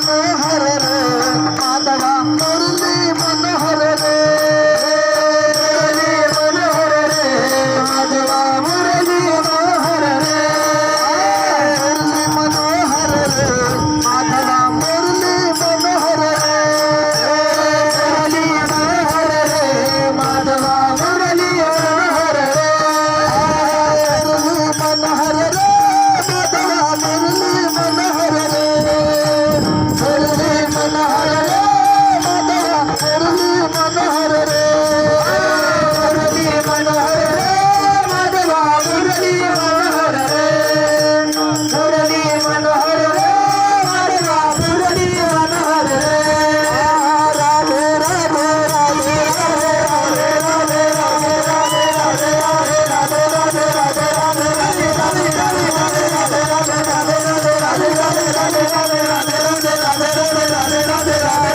Thank you. Manohar ray Manohar ray Manohar ray Radhe